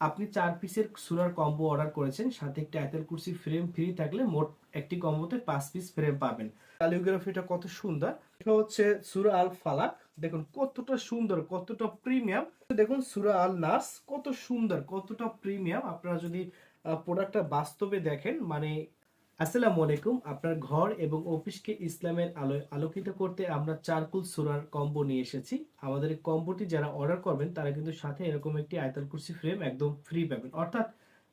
আপনি চার পিসের সুরার কম্বো অর্ডার করেছেন, সাথে একটা আয়তেল কুরসি ফ্রেম ফ্রি থাকলে মোট একটি কম্বোতে পাঁচ পিস ফ্রেম পাবেন। ক্যালিওগ্রাফিটা কত সুন্দর। এটা হচ্ছে সুরা আল ফালাক। দেখুন কতটা সুন্দর, কতটা প্রিমিয়াম দেখুন সুরা আল নার্স কত সুন্দর, কতটা প্রিমিয়াম আপনারা যদি প্রোডাক্টটা বাস্তবে দেখেন মানে আসসালামু আলাইকুম। আপনার ঘর এবং অফিসকে ইসলামের আলোয় আলোকিত করতে আমরা চারকুল সুরার কম্বো নিয়ে এসেছি। আমাদের কম্বোটি যারা অর্ডার করবেন, তারা কিন্তু সাথে এরকম একটি আয়তাল কুরসি ফ্রেম একদম ফ্রি পাবেন। অর্থাৎ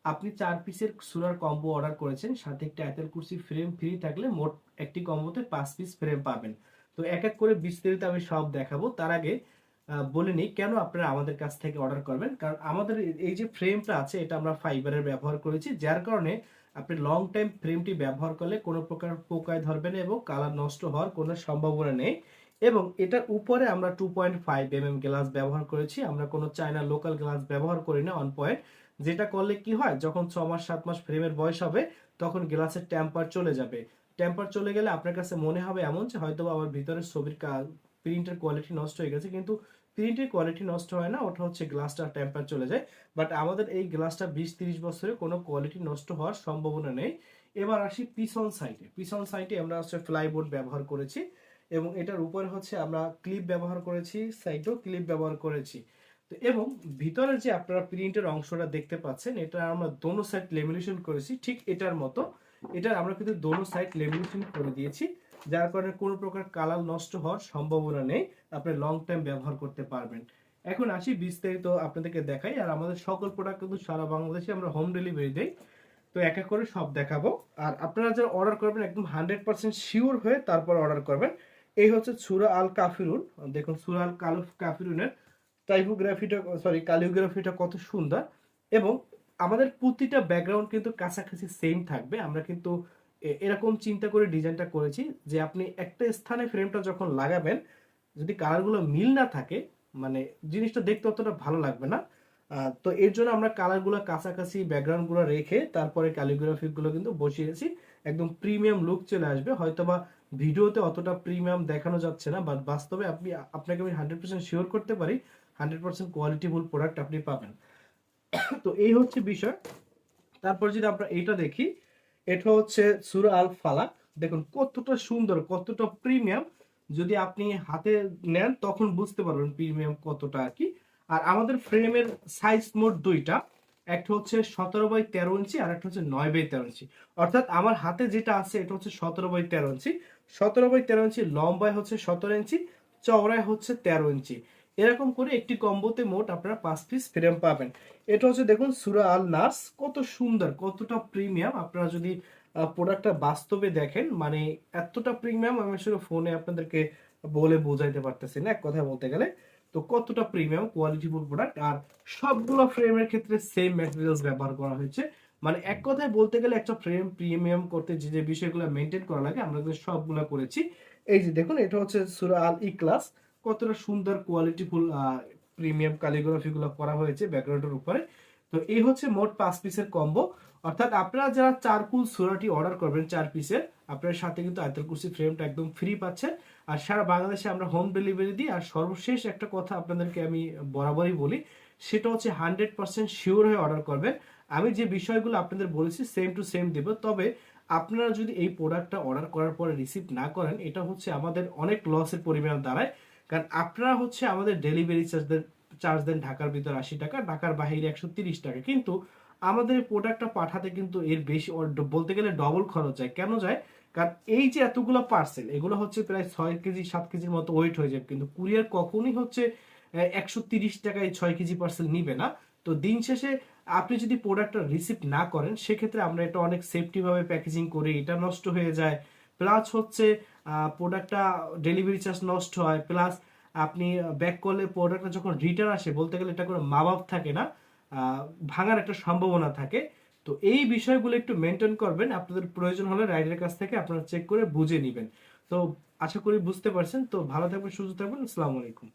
আপনি চার পিসের সুরার কম্বো অর্ডার করেছেন, সাথে একটি আয়তাল কুরসি ফ্রেম ফ্রি থাকলে মোট একটি কম্বোতে পাঁচ পিস ফ্রেম পাবেন। তো এক এক করে বিস্তারিত আমি সব দেখাবো। তার আগে বলে নিই কেন আপনারা আমাদের কাছ থেকে অর্ডার করবেন। কারণ আমাদের এই যে ফ্রেমটা আছে, এটা আমরা ফাইবারের ব্যবহার করেছি, যার কারণে আপনি লং টাইম ফ্রেমটি ব্যবহার করলে কোনো প্রকার পোকায় ধরবে না এবং কালার নষ্ট হওয়ার কোনো সম্ভাবনা নেই। এবং এটার উপরে আমরা two point five M M glass ব্যবহার করেছি। আমরা কোনো চায়না লোকাল গ্লাস ব্যবহার করি না অন পয়েন্ট যেটা করলে কি হয়, যখন ছ মাস, সাত মাস ফ্রেমের বয়স হবে, তখন গ্লাসের টেম্পার চলে যাবে। ট্যাম্পার চলে গেলে আপনার কাছে মনে হবে এমন যে হয়তো আমার ভিতরের ছবির প্রিন্টের কোয়ালিটি নষ্ট হয়ে গেছে, কিন্তু প্রিন্টের কোয়ালিটি নষ্ট হয় না, ওটা হচ্ছে গ্লাসটা টেম্পার চলে যায়। বাট আমাদের এই গ্লাসটা বিশ তিরিশ বছরে কোনো কোয়ালিটি নষ্ট হওয়ার সম্ভাবনা নেই। এবার আসি পিছন সাইডে পিছন সাইডে আমরা হচ্ছে ফ্লাইবোর্ড ব্যবহার করেছি এবং এটার উপরে হচ্ছে আমরা ক্লিপ ব্যবহার করেছি সাইডেও ক্লিপ ব্যবহার করেছি। তো এবং ভিতরে যে আপনারা প্রিন্টের অংশটা দেখতে পাচ্ছেন, এটা আমরা দোনো সাইড লেমিনেশন করেছি, ঠিক এটার মতো। এটার আমরা কিন্তু দোনো সাইড লেমিনেশন করে দিয়েছি। যার কারণে কোনো প্রকার কালার নষ্ট হওয়ার সম্ভাবনা নেই, আপনি লং টাইম ব্যবহার করতে পারবেন। এখন আসি বিস্তারিত আপনাদেরকে দেখাই, আর আমাদের সকল প্রোডাক্ট কিন্তু সারা বাংলাদেশে আমরা হোম ডেলিভারি দেই। তো এক এক করে সব দেখাবো। আর আপনারা যারা অর্ডার করবেন, একদম হান্ড্রেড পার্সেন্ট শিওর হয়ে তারপর অর্ডার করবেন। এই হচ্ছে সুরা আল কাফিরুন। দেখুন, সুরা আল কাল কাফিরুনের টাইপোগ্রাফিটা সরি কালিওগ্রাফিটা কত সুন্দর। এবং আমাদের প্রতিটা ব্যাকগ্রাউন্ড কিন্তু কাছাকাছি সেম থাকবে। আমরা কিন্তু এরকম চিন্তা করে ডিজাইনটা করেছি যে আপনি একটা স্থানে ফ্রেমটা যখন লাগাবেন, যদি কালারগুলো মিল না থাকে মানে জিনিসটা দেখতে অতটা ভালো লাগবে না তো এর জন্য আমরা কালারগুলো কাছাকাছি ব্যাকগ্রাউন্ডগুলো রেখে তারপরে ক্যালিগ্রাফিকগুলো কিন্তু বসিয়েছি একদম প্রিমিয়াম লুক চলে আসবে। হয়তোবা ভিডিওতে অতটা প্রিমিয়াম দেখানো যাচ্ছে না বাট বাস্তবে আপনি, আপনাকে আমি হান্ড্রেড পার্সেন্ট শিওর করতে পারি হান্ড্রেড পার্সেন্ট কোয়ালিটিফুল প্রোডাক্ট আপনি পাবেন। তো এই হচ্ছে বিষয়। তারপর যদি আমরা এটা দেখি এটা হচ্ছে সুরা আল ফালাক দেখুন, কতটা সুন্দর, কতটা প্রিমিয়াম। যদি আপনি হাতে নেন, তখন বুঝতে পারবেন প্রিমিয়াম কতটা আর কি। আর আমাদের ফ্রেমের সাইজ মোট দুইটা। একটা হচ্ছে সতেরো বাই তেরো ইঞ্চি, আর একটা হচ্ছে নয় বাই তেরো ইঞ্চি। অর্থাৎ আমার হাতে যেটা আছে, এটা হচ্ছে সতেরো বাই তেরো ইঞ্চি। সতেরো বাই তেরো ইঞ্চি লম্বায় হচ্ছে সতেরো ইঞ্চি, চওড়ায় হচ্ছে তেরো ইঞ্চি। এরকম করে একটি কম্বোতে মোট আপনারা পাঁচ পিস ফ্রেম পাবেন। এটা হচ্ছে দেখুন সুরা আল নার্স কত সুন্দর, কতটা প্রিমিয়াম আপনারা যদি প্রোডাক্টটা বাস্তবে দেখেন মানে এতটা প্রিমিয়াম আমি আসলে ফোনে আপনাদেরকে বলে বোঝাইতে পারতেছি না, এক কথায় বলতে গেলে। তো কতটা প্রিমিয়াম কোয়ালিটিফুল প্রোডাক্ট আর সবগুলো ফ্রেমের ক্ষেত্রে সেম ম্যাটেরিয়ালস ব্যবহার করা হয়েছে। মানে এক কথায় বলতে গেলে একটা ফ্রেম প্রিমিয়াম করতে যে যে বিষয়গুলো মেনটেন করা লাগে, আমরা সবগুলো করেছি। এই যে দেখুন, এটা হচ্ছে সুরা আল ই ক্লাস কতটা সুন্দর কোয়ালিটিফুল প্রিমিয়াম ক্যালিগ্রাফি গুলো করা হয়েছে ব্যাকগ্রাউন্ডের উপরে। তো এই হচ্ছে মোট পাঁচ পিসের কম্বো অর্থাৎ আপনারা যারা চারকুল সুরাটি অর্ডার করবেন চার পিসের আপনার সাথে কিন্তু আয়তল কুরসি ফ্রেমটা একদম ফ্রি পাচ্ছেন। আর সারা বাংলাদেশে আমরা হোম ডেলিভারি দিই। আর সর্বশেষ একটা কথা আপনাদেরকে আমি বরাবরই বলি, সেটা হচ্ছে হান্ড্রেড পার্সেন্ট শিওর হয়ে অর্ডার করবেন। আমি যে বিষয়গুলো আপনাদের বলেছি সেম টু সেম দেবো। তবে আপনারা যদি এই প্রোডাক্টটা অর্ডার করার পরে রিসিভ না করেন, এটা হচ্ছে আমাদের অনেক লসের পরিমাণ দাঁড়ায়। কারণ আপনারা হচ্ছে আমাদের ডেলিভারি চার্জ দেন চার্জ দেন ঢাকার ভিতর আশি টাকা, ঢাকার বাহিরে একশো তিরিশ টাকা। কিন্তু আমাদের প্রোডাক্টটা পাঠাতে কিন্তু এর বেশি বলতে গেলে ডবল খরচ যায়। কেন যায়? কারণ এই যে এতগুলো পার্সেল এগুলো হচ্ছে প্রায় ছয় কেজি, সাত কেজির মতো ওয়েট হয়ে যায় কিন্তু কুরিয়ার কখনই হচ্ছে একশো তিরিশ টাকায় ছয় কেজি পার্সেল নিবে না। তো দিন শেষে আপনি যদি প্রোডাক্টটা রিসিভ না করেন, সেক্ষেত্রে আমরা এটা অনেক সেফটিভাবে প্যাকেজিং করি এটা নষ্ট হয়ে যায়। প্লাস হচ্ছে প্রোডাক্টটা ডেলিভারি চার্জ নষ্ট হয় প্লাস আপনি ব্যাক করলে প্রোডাক্টটা যখন রিটার্ন আসে, বলতে গেলে এটা কোনো মা বাপ থাকে না ভাঙার একটা সম্ভাবনা থাকে। তো এই বিষয়গুলো একটু মেনটেন করবেন, আপনাদের প্রয়োজন হলে রাইডের কাছ থেকে আপনারা চেক করে বুঝে নেবেন। তো আশা করি বুঝতে পারছেন। তো ভালো থাকবেন, সুস্থ থাকবেন, আসসালামু আলাইকুম।